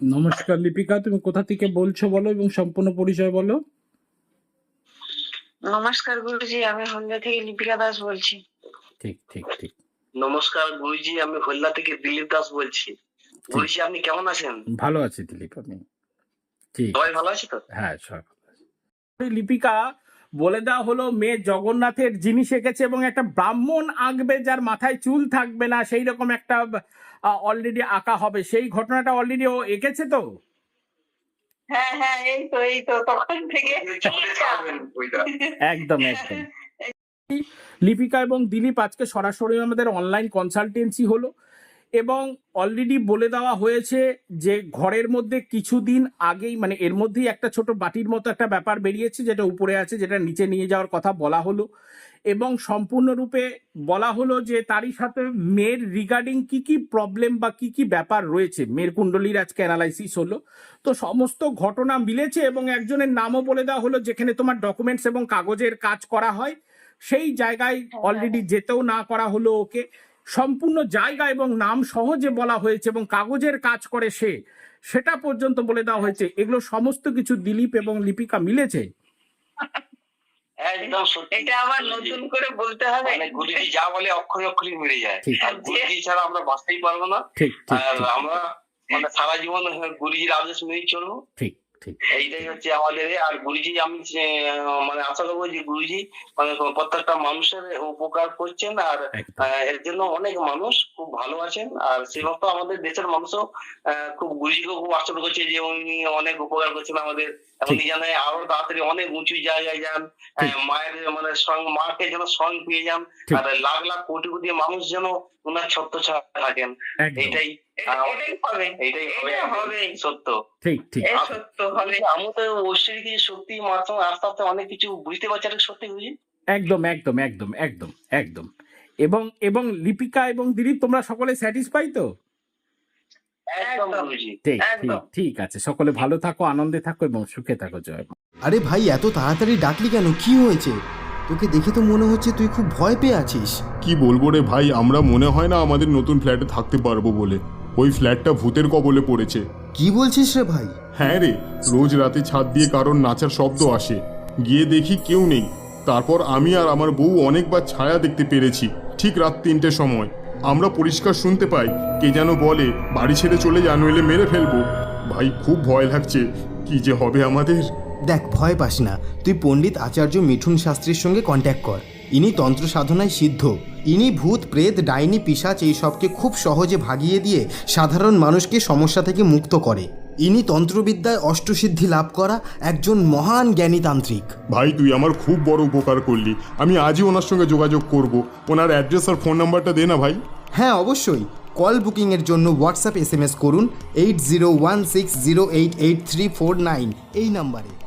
নমস্কার লিপিকা তুমি কোথা থেকে বলছো বলো এবং সম্পূর্ণ পরিচয় বলো। নমস্কার গুরুজি আমি হলদিয়া থেকে লিপিকা দাস বলছি। ঠিক ঠিক ঠিক। নমস্কার গুরুজি আমি হল্লা থেকে দিলীপ দাস বলছি। গুরুজি আপনি কেমন আছেন? ভালো আছি দিলীপ আমি। ঠিক সবাই ভালো আছে তো? হ্যাঁ সব লিপিকা বলে দেওয়া হলো মেয়ে জগন্নাথের জিনিস এঁকেছে এবং একটা ব্রাহ্মণ আঁকবে যার মাথায় চুল থাকবে না সেই রকম একটা অলরেডি আঁকা হবে। সেই ঘটনাটা অলরেডি ও এঁকেছে তো? হ্যাঁ হ্যাঁ এই তো এই তো তখন থেকে একদম একদম। লিপিকা এবং দিলীপ আজকে সরাসরি আমাদের অনলাইন কনসালটেন্সি হলো এবং অলরেডি বলে দেওয়া হয়েছে যে ঘরের মধ্যে কিছুদিন আগেই মানে এর মধ্যেই একটা ছোট বাটির মতো একটা ব্যাপার বেরিয়েছে যেটা উপরে আছে যেটা নিচে নিয়ে যাওয়ার কথা বলা হলো। এবং সম্পূর্ণরূপে বলা হলো যে তারই সাথে মেয়ের রিগার্ডিং কি কি প্রবলেম বা কি কি ব্যাপার রয়েছে। মেয়ের কুণ্ডলীর আজকে অ্যানালাইসিস হলো। তো সমস্ত ঘটনা মিলেছে এবং একজনের নামও বলে দেওয়া হলো যেখানে তোমার ডকুমেন্টস এবং কাগজের কাজ করা হয়। সেই জায়গায় অলরেডি যেতেও না করা হলো ওকে। সম্পূর্ণ জায়গা এবং নাম সহজে বলা হয়েছে এবং কাগজের কাজ করে সে সেটা পর্যন্ত বলে দেওয়া হয়েছে। এগুলো সমস্ত কিছু দিলীপ এবং লিপিকা মিলেছে? একদম সত্যি। এটা আবার নতুন করে বলতে হবে। মানে গুরুজি যা বলে অক্ষরে অক্ষরে মিলে যায়। আর গুরুজি ছাড়া আমরা বাঁচতেই পারব না। আর আমরা মানে সারা জীবন গুরুজির আদেশ মেনেই চলবো। ঠিক। এইটাই হচ্ছে আমাদের আর গুরুজি আমি মানে আশা করব যে গুরুজি মানে প্রত্যেকটা মানুষের উপকার করছেন আর এর জন্য অনেক মানুষ খুব ভালো আছেন। আর মতো আমাদের দেশের মানুষও খুব গুরুজিকে খুব আশ্চর্য করছে যে উনি অনেক উপকার করছেন আমাদের। এবং যেন আরও তাড়াতাড়ি অনেক উঁচু জায়গায় যান মায়ের মানে সঙ্গ মাকে যেন সঙ্গ পেয়ে যান। আর লাখ লাখ কোটি কোটি মানুষ যেন ওনার ছত্র ছাড়া থাকেন এটাই হবে। এইটাই হবে। এটা হবে সত্য। ঠিক ঠিক। সত্য হবে। আমি তো ঐশ্বরিক কিছু মাধ্যমে আস্তে আস্তে অনেক কিছু বুঝতে পারছি এটা সত্যি বুঝি একদম একদম একদম একদম একদম। এবং এবং লিপিকা এবং দিলীপ তোমরা সকলে স্যাটিসফাই তো? ঠিক ঠিক আছে। সকলে ভালো থাকো আনন্দে থাকো এবং সুখে থাকো জয় আরে ভাই এত তাড়াতাড়ি ডাকলি কেন? কি হয়েছে? তোকে দেখে তো মনে হচ্ছে তুই খুব ভয় পেয়ে আছিস। কি বলব রে ভাই আমরা মনে হয় না আমাদের নতুন ফ্ল্যাটে থাকতে পারব বলে। ওই ফ্ল্যাটটা ভূতের কবলে পড়েছে। কি বলছিস রে ভাই? হ্যাঁ রে রোজ রাতে ছাদ দিয়ে কারোর নাচার শব্দ আসে। গিয়ে দেখি কেউ নেই। তারপর আমি আর আমার বউ অনেকবার ছায়া দেখতে পেরেছি ঠিক রাত তিনটের সময়। আমরা পরিষ্কার শুনতে পাই কে যেন বলে বাড়ি ছেড়ে চলে যা নইলে মেরে ফেলব। ভাই খুব ভয় লাগছে কি যে হবে আমাদের? দেখ ভয় পাস না। তুই পণ্ডিত আচার্য মিঠুন শাস্ত্রীর সঙ্গে কন্ট্যাক্ট কর। ইনি তন্ত্র সাধনায় সিদ্ধ। ইনি ভূত প্রেত ডাইনি পিসাচ এই সবকে খুব সহজে ভাগিয়ে দিয়ে সাধারণ মানুষকে সমস্যা থেকে মুক্ত করে। ইনি তন্ত্রবিদ্যায় অষ্টসিদ্ধি লাভ করা একজন মহান জ্ঞানী তান্ত্রিক ভাই তুই আমার খুব বড় উপকার করলি। আমি আজই ওনার সঙ্গে যোগাযোগ করব। ওনার অ্যাড্রেস আর ফোন নাম্বারটা দে না ভাই। হ্যাঁ অবশ্যই। কল বুকিংয়ের জন্য হোয়াটসঅ্যাপ এস এম এস করুন eight zero one six zero eight eight three four nine এই নাম্বারে।